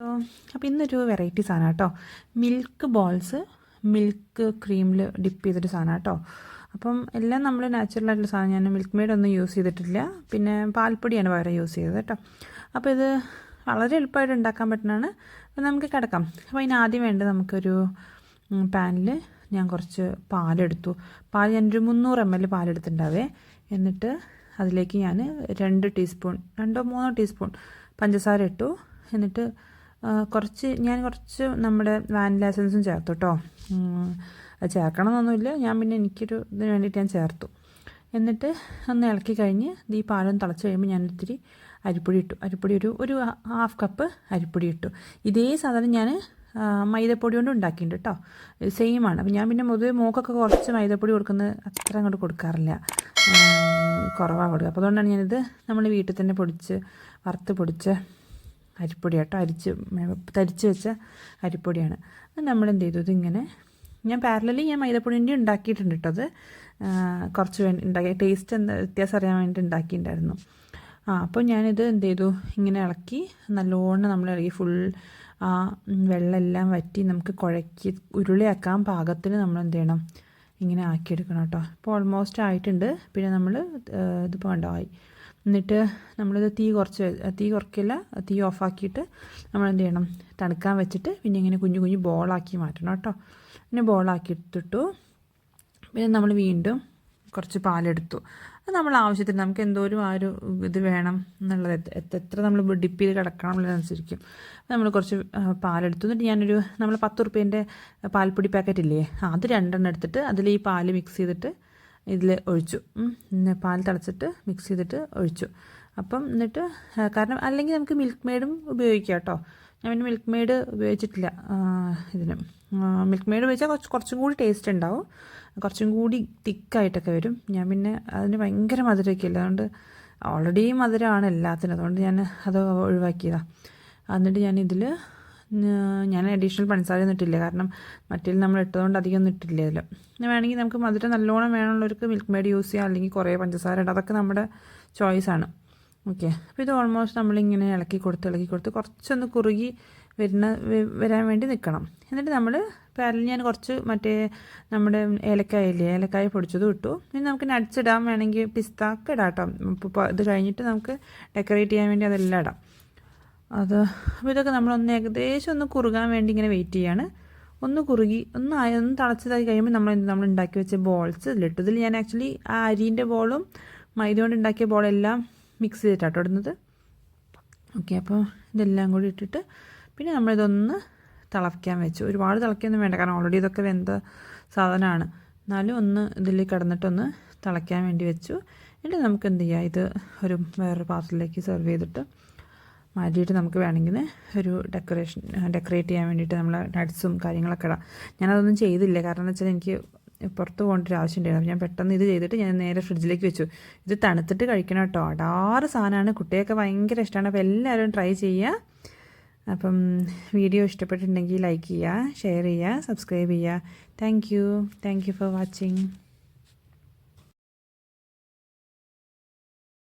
അപ്പോൾ ഇന്നൊരു വെറൈറ്റി സാധനം കേട്ടോ മിൽക്ക് ബോൾസ് മിൽക്ക് ക്രീമിൽ ഡിപ്പ് ചെയ്തൊരു സാധനം കേട്ടോ അപ്പം എല്ലാം നമ്മൾ നാച്ചുറൽ ആയിട്ടുള്ള സാധനം. ഞാൻ മിൽക്ക് മെയ്ഡ് ഒന്നും യൂസ് ചെയ്തിട്ടില്ല. പിന്നെ പാൽപ്പൊടിയാണ് പകരം യൂസ് ചെയ്തത് കേട്ടോ അപ്പോൾ ഇത് വളരെ എളുപ്പമായിട്ട് ഉണ്ടാക്കാൻ പറ്റുന്നതാണ്. അപ്പോൾ നമുക്ക് കിടക്കാം. അപ്പോൾ അതിന് ആദ്യം വേണ്ടത് നമുക്കൊരു പാനിൽ ഞാൻ കുറച്ച് പാലെടുത്തു. പാൽ ഞാനൊരു മുന്നൂറ് എം എൽ പാലെടുത്തിട്ടുണ്ടാവേ. എന്നിട്ട് അതിലേക്ക് ഞാൻ രണ്ട് ടീസ്പൂൺ രണ്ടോ മൂന്നോ ടീസ്പൂൺ പഞ്ചസാര ഇട്ടു. എന്നിട്ട് കുറച്ച് ഞാൻ കുറച്ച് നമ്മുടെ വാനില എസൻസും ചേർത്തു കേട്ടോ അത് ചേർക്കണമെന്നൊന്നുമില്ല. ഞാൻ പിന്നെ എനിക്കൊരു ഇതിന് വേണ്ടിയിട്ട് ഞാൻ ചേർത്തു. എന്നിട്ട് ഒന്ന് ഇളക്കി കഴിഞ്ഞ് ഈ പാലൊന്ന് തിളച്ച് കഴിയുമ്പോൾ ഞാൻ ഇത്തിരി അരിപ്പൊടി ഇട്ടു. അരിപ്പൊടി ഒരു ഒരു ഹാഫ് കപ്പ് അരിപ്പൊടി ഇട്ടു. ഇതേ സാധനം ഞാൻ മൈദപ്പൊടി കൊണ്ട് ഉണ്ടാക്കിയിട്ടുണ്ട് കേട്ടോ സെയിം ആണ്. അപ്പം ഞാൻ പിന്നെ പൊതുവെ മോക്കൊക്കെ കുറച്ച് മൈദപ്പൊടി കൊടുക്കുന്നത് അത്ര അങ്ങോട്ട് കൊടുക്കാറില്ല. കുറവാണ് കൊടുക്കുക. അപ്പോൾ അതുകൊണ്ടാണ് ഞാനിത് നമ്മൾ വീട്ടിൽ തന്നെ പൊടിച്ച് വറുത്ത് പൊടിച്ച് അരിപ്പൊടി കേട്ടോ അരിച്ച് തരിച്ച് വെച്ച അരിപ്പൊടിയാണ്. നമ്മൾ എന്ത് ചെയ്തു ഇതിങ്ങനെ ഞാൻ പാരലലി ഞാൻ മൈദപ്പൊടിന്റെ ഉണ്ടാക്കിയിട്ടുണ്ട് കേട്ടോ അത്. കുറച്ച് വേണ്ടി ഉണ്ടാക്കി ടേസ്റ്റ് എന്താ വ്യത്യാസം അറിയാൻ വേണ്ടി ഉണ്ടാക്കിയിട്ടുണ്ടായിരുന്നു. ആ അപ്പോൾ ഞാനിത് എന്ത് ചെയ്തു ഇങ്ങനെ ഇളക്കി നല്ലോണം നമ്മൾ ഇളക്കി ഫുൾ ആ വെള്ളമെല്ലാം വറ്റി നമുക്ക് കുഴക്കി ഉരുളിയാക്കാൻ പാകത്തിന് നമ്മൾ എന്ത് ചെയ്യണം? ഇങ്ങനെ ആക്കിയെടുക്കണം കേട്ടോ ഇപ്പോൾ ഓൾമോസ്റ്റ് ആയിട്ടുണ്ട്. പിന്നെ നമ്മൾ ഇതിപ്പോൾ ഉണ്ടായി എന്നിട്ട് നമ്മളിത് തീ കുറച്ച് തീ കുറയ്ക്കില്ല തീ ഓഫാക്കിയിട്ട് നമ്മൾ എന്ത് ചെയ്യണം? തണുക്കാൻ വെച്ചിട്ട് പിന്നെ ഇങ്ങനെ കുഞ്ഞു കുഞ്ഞു ബോളാക്കി മാറ്റണം കേട്ടോ. പിന്നെ ബോളാക്കി എടുത്തിട്ടു പിന്നെ നമ്മൾ വീണ്ടും കുറച്ച് പാലെടുത്തു. അത് നമ്മൾ ആവശ്യത്തിന് നമുക്ക് എന്തോരും ആ ഒരു ഇത് വേണം എന്നുള്ളത് എത്ര നമ്മൾ ഡിപ്പ് ചെയ്ത് കിടക്കണം എന്നുള്ളതനുസരിക്കും. നമ്മൾ കുറച്ച് പാലെടുത്തു. എന്നിട്ട് ഞാനൊരു നമ്മൾ പത്ത് റുപ്യേന്റെ പാൽപ്പൊടി പാക്കറ്റ് ഇല്ലേ അത് രണ്ടെണ്ണം എടുത്തിട്ട് അതിൽ ഈ പാൽ മിക്സ് ചെയ്തിട്ട് ഇതിൽ ഒഴിച്ചു. പാൽ തിളച്ചിട്ട് മിക്സ് ചെയ്തിട്ട് ഒഴിച്ചു. അപ്പം എന്നിട്ട് കാരണം അല്ലെങ്കിൽ നമുക്ക് മിൽക്ക് മെയ്ഡും ഉപയോഗിക്കാം കേട്ടോ ഞാൻ പിന്നെ മിൽക്ക് മെയ്ഡ് ഉപയോഗിച്ചിട്ടില്ല ഇതിന്. മിൽക്ക് മെയ്ഡ് ഉപയോഗിച്ചാൽ കുറച്ച് കുറച്ചും കൂടി ടേസ്റ്റ് ഉണ്ടാവും. കുറച്ചും കൂടി തിക്കായിട്ടൊക്കെ വരും. ഞാൻ പിന്നെ അതിന് ഭയങ്കര മധുരമൊക്കെ ഇല്ല. അതുകൊണ്ട് ഓൾറെഡി മധുരമാണ് എല്ലാത്തിനും. അതുകൊണ്ട് ഞാൻ അത് ഒഴിവാക്കിയതാണ് എന്നിട്ട് ഞാൻ ഇതിൽ ഞാൻ അഡീഷണൽ പഞ്ചസാര ഇട്ടില്ല കാരണം മറ്റേ നമ്മൾ ഇട്ടതുകൊണ്ട് അധികം ഒന്നും ഇട്ടില്ല ഇതിൽ വേണമെങ്കിൽ നമുക്ക് മധുരം നല്ലോണം വേണമുള്ളവർക്ക് മിൽക്ക് മേഡ് യൂസ് ചെയ്യാം. അല്ലെങ്കിൽ കുറേ പഞ്ചസാര ഇടാം. അതൊക്കെ നമ്മുടെ ചോയ്സാണ് ഓക്കെ അപ്പോൾ ഇത് ഓൾമോസ്റ്റ് നമ്മളിങ്ങനെ ഇളക്കി കൊടുത്ത് ഇളക്കി കൊടുത്ത് കുറച്ചൊന്ന് കുറുകി വരുന്ന വരാൻ വേണ്ടി നിൽക്കണം. എന്നിട്ട് നമ്മൾ പാരൽ ഞാൻ കുറച്ച് മറ്റേ നമ്മുടെ ഏലക്കായ ഇല്ലേ ഏലക്കായ പൊടിച്ചതും ഇട്ടു. ഇനി നമുക്ക് നട്ട്സ് ഇടാൻ വേണമെങ്കിൽ പിസ്താക്ക് ഇടാം കേട്ടോ. ഇപ്പോൾ ഇത് കഴിഞ്ഞിട്ട് നമുക്ക് ഡെക്കറേറ്റ് ചെയ്യാൻ വേണ്ടി അതെല്ലാം ഇടാം. അത് അപ്പോൾ ഇതൊക്കെ നമ്മളൊന്ന് ഏകദേശം ഒന്ന് കുറുകാൻ വേണ്ടി ഇങ്ങനെ വെയിറ്റ് ചെയ്യാണ്. ഒന്ന് കുറുകി ഒന്ന് ഒന്ന് തിളച്ചതായി കഴിയുമ്പോൾ നമ്മൾ നമ്മൾ ഉണ്ടാക്കി വെച്ച ബോൾസ് ഇതിലിട്ടു ഇതിൽ ഞാൻ ആക്ച്വലി ആ അരിന്റെ ബോളും മൈദ കൊണ്ട് ഉണ്ടാക്കിയ ബോളെല്ലാം മിക്സ് ചെയ്തിട്ടാട്ടോ ഇടുന്നത്. ഓക്കെ അപ്പോൾ ഇതെല്ലാം കൂടി ഇട്ടിട്ട് പിന്നെ നമ്മളിതൊന്ന് തിളയ്ക്കാൻ വെച്ചു. ഒരുപാട് തിളയ്ക്കൊന്നും വേണ്ട കാരണം ഓൾറെഡി ഇതൊക്കെ വെന്ത സാധനമാണ്. എന്നാലും ഒന്ന് ഇതിൽ കിടന്നിട്ടൊന്ന് തിളയ്ക്കാൻ വേണ്ടി വെച്ചു. എന്നിട്ട് നമുക്ക് എന്ത് ചെയ്യാം? ഇത് ഒരു വേറൊരു പാത്രത്തിലേക്ക് സെർവ് ചെയ്തിട്ട് മാറ്റിയിട്ട് നമുക്ക് വേണമെങ്കിൽ ഒരു ഡെക്കറേഷൻ ഡെക്കറേറ്റ് ചെയ്യാൻ വേണ്ടിയിട്ട് നമ്മൾ നട്ട്സും കാര്യങ്ങളൊക്കെ ഇടാം. ഞാനതൊന്നും ചെയ്തില്ല. കാരണം എന്ന് വെച്ചാൽ എനിക്ക് പുറത്ത് പോകേണ്ട ഒരു ആവശ്യം ഉണ്ടായിരുന്നു. ഞാൻ പെട്ടെന്ന് ഇത് ചെയ്തിട്ട് ഞാൻ നേരെ ഫ്രിഡ്ജിലേക്ക് വെച്ചു. ഇത് തണുത്തിട്ട് കഴിക്കണം കേട്ടോ. അടാറ് സാധനമാണ്. കുട്ടിയൊക്കെ ഭയങ്കര ഇഷ്ടമാണ് അപ്പോൾ എല്ലാവരും ട്രൈ ചെയ്യുക. അപ്പം വീഡിയോ ഇഷ്ടപ്പെട്ടിട്ടുണ്ടെങ്കിൽ ലൈക്ക് ചെയ്യുക ഷെയർ ചെയ്യുക സബ്സ്ക്രൈബ് ചെയ്യുക. Thank you thank you for watching